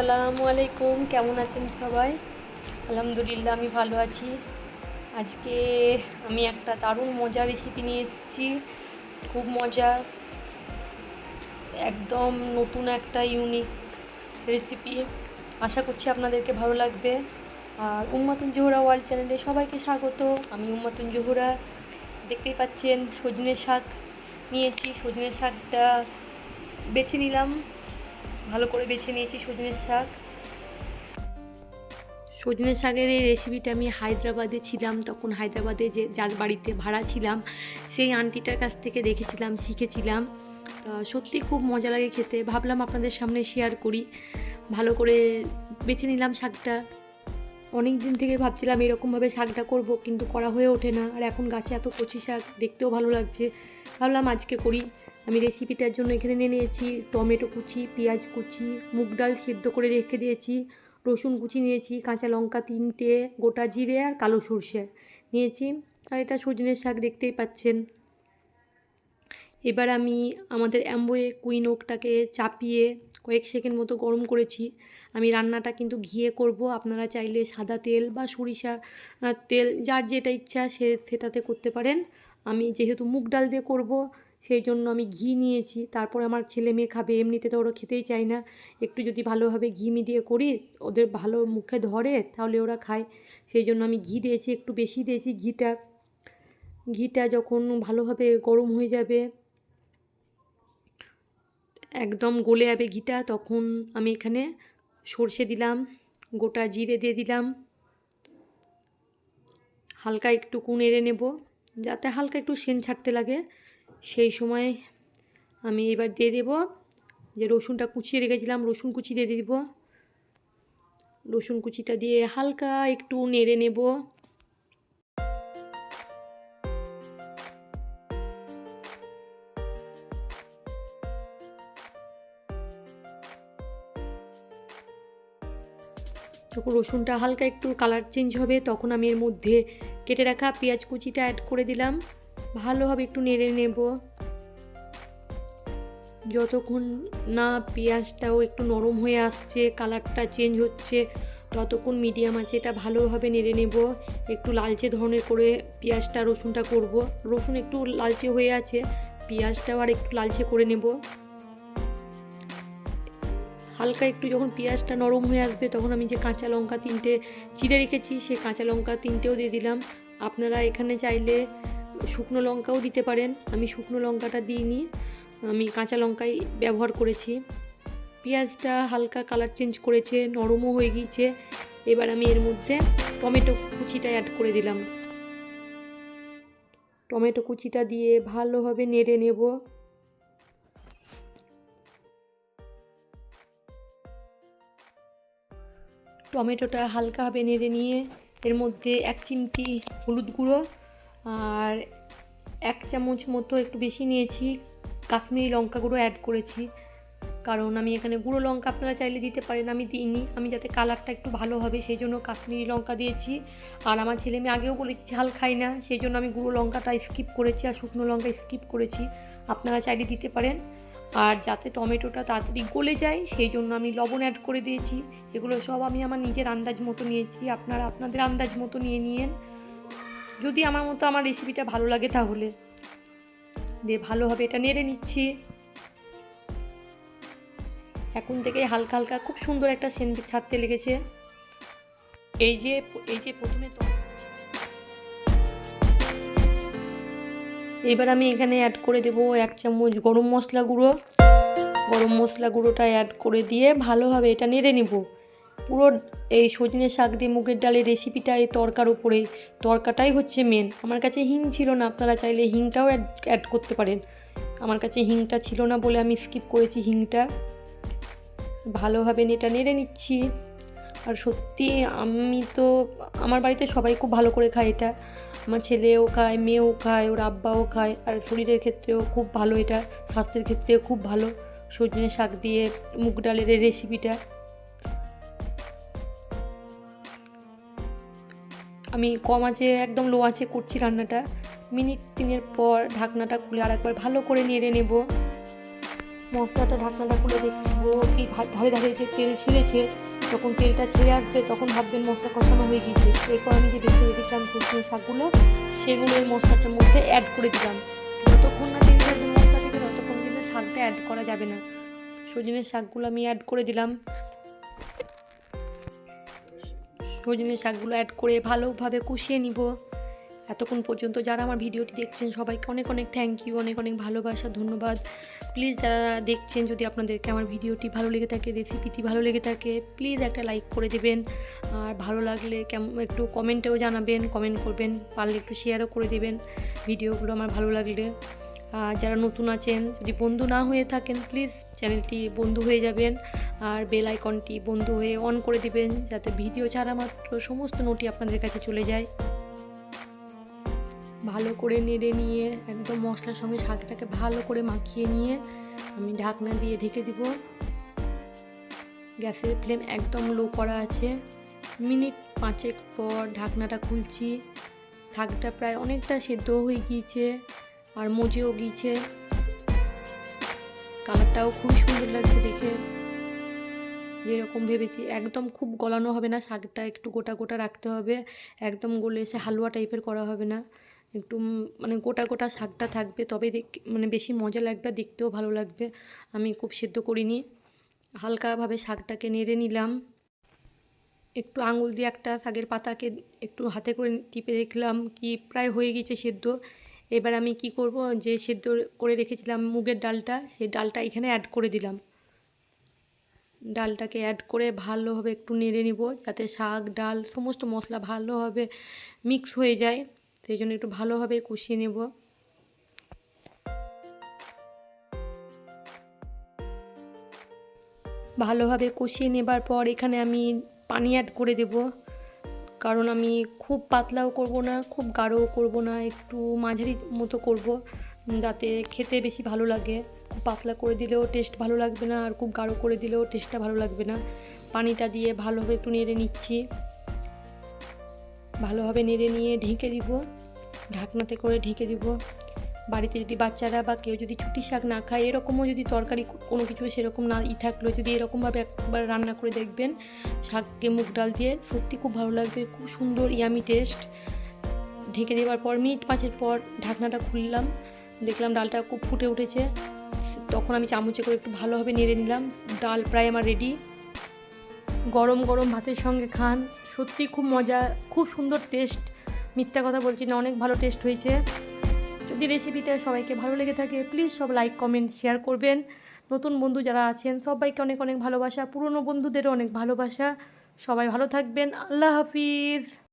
আসসালামু আলাইকুম, কেমন আছেন সবাই? আলহামদুলিল্লাহ, আমি ভালো আছি। আজকে আমি একটা দারুণ মজার রেসিপি নিয়ে এসেছি। খুব মজা, একদম নতুন একটা ইউনিক রেসিপি আশা করছি আপনাদেরকে ভালো লাগবে। আর উম্মাতুন জোহরা ওয়ার্ল্ড চ্যানেলে সবাইকে স্বাগত। আমি উম্মাতুন জোহরা। দেখতেই পাচ্ছেন সজনে শাক নিয়েছি। সজনে শাকটা বেছে নিলাম। ভালো করে বেছে নিয়েছি সজনের শাক। সজনের শাকের এই রেসিপিটা আমি হায়দ্রাবাদে ছিলাম, তখন হায়দ্রাবাদে যে যার বাড়িতে ভাড়া ছিলাম, সেই আন্টিটার কাছ থেকে দেখেছিলাম, শিখেছিলাম। সত্যি খুব মজা লাগে খেতে। ভাবলাম আপনাদের সামনে শেয়ার করি। ভালো করে বেছে নিলাম শাকটা। অনেক দিন থেকে ভাবছিলাম এরকমভাবে শাকটা করব, কিন্তু করা হয়ে ওঠে না। আর এখন গাছে এত কচি শাক, দেখতেও ভালো লাগছে। ভাবলাম আজকে করি। আমি রেসিপিটার জন্য এখানে নিয়ে নিয়েছি টমেটো কুচি, পেঁয়াজ কুচি, মুগ ডাল সেদ্ধ করে রেখে দিয়েছি, রসুন কুচি নিয়েছি, কাঁচা লঙ্কা তিনটে, গোটা জিরে আর কালো সর্ষে নিয়েছি। আর এটা সজনের শাক দেখতেই পাচ্ছেন। এবার আমি আমাদের অ্যাম্বোয়ে কুইন ওকটাকে চাপিয়ে কয়েক সেকেন্ড মতো গরম করেছি। আমি রান্নাটা কিন্তু ঘিয়ে করব। আপনারা চাইলে সাদা তেল বা সরিষা তেল, যার যেটা ইচ্ছা সে সেটাতে করতে পারেন। আমি যেহেতু মুগ ডাল দিয়ে করব সেই জন্য আমি ঘি নিয়েছি। তারপর আমার ছেলে মেয়ে খাবে, এমনিতে তো ওরা খেতেই চায় না। একটু যদি ভালোভাবে ঘি মিডিয়ে করি, ওদের ভালো মুখে ধরে, তাহলে ওরা খায়। সেই জন্য আমি ঘি দিয়েছি, একটু বেশি দিয়েছি ঘিটা। ঘিটা যখন ভালোভাবে গরম হয়ে যাবে, একদম গলে যাবে ঘিটা, তখন আমি এখানে সর্ষে দিলাম, গোটা জিরে দিয়ে দিলাম। হালকা একটু নেড়ে নেব, যাতে হালকা একটু সেন ছাড়তে লাগে। সেই সময় আমি এবার দিয়ে দেব যে রসুনটা কুচিয়ে রেখেছিলাম, রসুন কুচি দিয়ে দিব। রসুন কুচিটা দিয়ে হালকা একটু নেড়ে নেব। যখন রসুনটা হালকা একটু কালার চেঞ্জ হবে, তখন আমি এর মধ্যে কেটে রাখা পেঁয়াজ কুচিটা অ্যাড করে দিলাম। ভালোভাবে একটু নেড়ে নেব। যতক্ষণ না পেঁয়াজটাও একটু নরম হয়ে আসছে, কালারটা চেঞ্জ হচ্ছে, ততক্ষণ মিডিয়াম আছে, এটা ভালোভাবে নেড়ে নেব। একটু লালচে ধরনের করে পেঁয়াজটা, রসুনটা করব। রসুন একটু লালচে হয়ে আছে, পেঁয়াজটাও আর একটু লালচে করে নেব। হালকা একটু যখন পেঁয়াজটা নরম হয়ে আসবে, তখন আমি যে কাঁচা লঙ্কা তিনটে চিড়ে রেখেছি, সেই কাঁচা লঙ্কা তিনটেও দিয়ে দিলাম। আপনারা এখানে চাইলে শুকনো লঙ্কাও দিতে পারেন। আমি শুকনো লঙ্কাটা দিইনি। আমি কাঁচা লঙ্কাই ব্যবহার করেছি। পেঁয়াজটা হালকা কালার চেঞ্জ করেছে, নরমও হয়ে গিয়েছে। এবার আমি এর মধ্যে টমেটো কুচিটা অ্যাড করে দিলাম। টমেটো কুচিটা দিয়ে ভালোভাবে নেড়ে নেব। টমেটোটা হালকাভাবে নেড়ে নিয়ে এর মধ্যে এক চিমটি হলুদ গুঁড়ো আর এক চামচ মতো একটু বেশি নিয়েছি। কাশ্মীরি লঙ্কা গুঁড়ো অ্যাড করেছি। কারণ আমি এখানে গুঁড়ো লঙ্কা আপনারা চাইলে দিতে পারেন, আমি দিইনি। আমি যাতে কালারটা একটু ভালো হবে, সেই জন্য কাশ্মীরি লঙ্কা দিয়েছি। আর আমার ছেলে মেয়ে আগেও বলেছি ঝাল খাই না, সেই জন্য আমি গুঁড়ো লঙ্কাটা স্কিপ করেছি আর শুকনো লঙ্কা স্কিপ করেছি। আপনারা চাইলে দিতে পারেন। আর যাতে টমেটোটা তাড়াতাড়ি গলে যায়, সেই জন্য আমি লবণ অ্যাড করে দিয়েছি। এগুলো সব আমি আমার নিজের আন্দাজ মতো নিয়েছি। আপনারা আপনাদের আন্দাজ মতো নিয়ে নিয়েন। যদি আমার মতো আমার রেসিপিটা ভালো লাগে তাহলে। দিয়ে ভালোভাবে এটা নেড়ে নিচ্ছি। এখন থেকে হালকা হালকা খুব সুন্দর একটা সেন্ট ছাড়তে লেগেছে। এই যে এই যে প্রথমে এবার আমি এখানে অ্যাড করে দেব এক চামচ গরম মশলা গুঁড়ো। গরম মশলা গুঁড়োটা অ্যাড করে দিয়ে ভালোভাবে এটা নেড়ে নেব। পুরো এই সজনে শাক দিয়ে মুগের ডালের রেসিপিটা এই তরকার উপরে। তরকাটাই হচ্ছে মেন আমার কাছে হিং ছিল না, আপনারা চাইলে হিংটাও অ্যাড অ্যাড করতে পারেন। আমার কাছে হিংটা ছিল না বলে আমি স্কিপ করেছি হিংটা। ভালোভাবে এটা নেড়ে নিচ্ছি। আর সত্যি আমি তো, আমার বাড়িতে সবাই খুব ভালো করে খায় এটা। আমার ছেলেও খায়, মেয়েও খায়, ওর আব্বাও খায়। আর শরীরের ক্ষেত্রেও খুব ভালো এটা, স্বাস্থ্যের ক্ষেত্রেও খুব ভালো সজনে শাক দিয়ে মুগ ডালের রেসিপিটা আমি কম আছে, একদম লো আছে, করছি রান্নাটা। মিনিট তিনের পর ঢাকনাটা খুলে আরেকবার ভালো করে নেড়ে নেব। মশলাটা ঢাকনাটা খুলে দেখব কি ধারে ধারে যে তেল ছেড়েছে, যখন তেলটা ছেড়ে আসবে তখন ভাববেন মশলা কষানো হয়ে গিয়েছে। এরপর আমি যে বেছে রেখেছিলাম সজনে শাকগুলো, সেগুলো এই মশলাটার মধ্যে অ্যাড করে দিলাম। যতক্ষণ না তেল মশলা থেকে, ততক্ষণ কিন্তু শাকটা অ্যাড করা যাবে না। সজনের শাকগুলো আমি অ্যাড করে দিলাম। সজনের শাকগুলো অ্যাড করে ভালোভাবে কষিয়ে নিব। এতক্ষণ পর্যন্ত যারা আমার ভিডিওটি দেখছেন, সবাইকে অনেক অনেক থ্যাংক ইউ অনেক অনেক ভালোবাসা, ধন্যবাদ। প্লিজ যারা দেখছেন, যদি আপনাদেরকে আমার ভিডিওটি ভালো লেগে থাকে রেসিপিটি ভালো লেগে থাকে প্লিজ একটা লাইক করে দেবেন। আর ভালো লাগলে কেমন একটু কমেন্টেও জানাবেন কমেন্ট করবেন, পারলে একটু শেয়ারও করে দেবেন। ভিডিওগুলো আমার ভালো লাগলে। যারা নতুন আছেন, যদি বন্ধু না হয়ে থাকেন প্লিজ চ্যানেলটি বন্ধু হয়ে যাবেন আর বেল আইকনটি বন্ধু হয়ে অন করে দিবেন, যাতে ভিডিও ছাড়া মাত্র সমস্ত নোটি আপনাদের কাছে চলে যায়। ভালো করে নেড়ে নিয়ে, একদম মশলার সঙ্গে শাকটাকে ভালো করে মাখিয়ে নিয়ে আমি ঢাকনা দিয়ে ঢেকে দিব। গ্যাসের ফ্লেম একদম লো করা আছে। মিনিট পাঁচেক পর ঢাকনাটা খুলছি। শাকটা প্রায় অনেকটা সেদ্ধ হয়ে গিয়েছে। আর মজেও গিয়েছে। কালারটাও খুব সুন্দর লাগছে দেখে। যেরকম ভেবেছি, একদম খুব গলানো হবে না, শাকটা একটু গোটা গোটা রাখতে হবে। একদম গলে এসে হালুয়া টাইপের করা হবে না। একটু মানে গোটা গোটা শাকটা থাকবে, তবে মানে বেশি মজা লাগবে দেখতেও ভালো লাগবে। আমি খুব সেদ্ধ করিনি। হালকাভাবে শাকটাকে নেড়ে নিলাম। একটু আঙুল দিয়ে একটা শাকের পাতাকে একটু হাতে করে টিপে দেখলাম কি প্রায় হয়ে গেছে সেদ্ধ। এবার আমি কি করব? যে সেদ্ধ করে রেখেছিলাম মুগের ডালটা সেই ডালটা এখানে অ্যাড করে দিলাম। ডালটাকে অ্যাড করে ভালোভাবে একটু নেড়ে নিব যাতে শাক, ডাল, সমস্ত মশলা ভালোভাবে মিক্স হয়ে যায়। সেই জন্য একটু ভালোভাবে কষিয়ে নেব। ভালোভাবে কষিয়ে নেবার পর এখানে আমি পানি অ্যাড করে দেব। কারণ আমি খুব পাতলাও করব না, খুব গাঢ়ও করব না, একটু মাঝারি মতো করব যাতে খেতে বেশি ভালো লাগে। খুব পাতলা করে দিলেও টেস্ট ভালো লাগবে না, আর খুব গাঢ় করে দিলেও টেস্টটা ভালো লাগবে না। পানিটা দিয়ে ভালোভাবে একটু নেড়ে নিচ্ছি। ভালোভাবে নেড়ে নিয়ে ঢেকে দিব। ঢাকনাতে করে ঢেকে দিব। বাড়িতে যদি বাচ্চারা বা কেউ যদি ছুটি শাক না খায়, এরকমও যদি তরকারি কোনো কিছু সেরকম না ই থাকল, যদি এরকমভাবে একবার রান্না করে দেখবেন, শাককে মুগ ডাল দিয়ে, সত্যি খুব ভালো লাগবে, খুব সুন্দর ইয়ামি টেস্ট ঢেকে দেওয়ার পর, মিনিট পাঁচের পর ঢাকনাটা খুললাম, দেখলাম ডালটা খুব ফুটে উঠেছে। তখন আমি চামচে করে একটু ভালোভাবে নেড়ে নিলাম, ডাল প্রায় আমার রেডি গরম গরম ভাতের সঙ্গে খান, সত্যি খুব মজা, খুব সুন্দর টেস্ট মিথ্যা কথা বলছি না, অনেক ভালো টেস্ট হয়েছে। যদি রেসিপিটা সবাইকে ভালো লেগে থাকে প্লিজ সব লাইক কমেন্ট শেয়ার করবেন। নতুন বন্ধু যারা আছেন, সবাইকে অনেক অনেক ভালোবাসা। পুরনো বন্ধুদেরও অনেক ভালোবাসা। সবাই ভালো থাকবেন। আল্লাহ হাফিজ।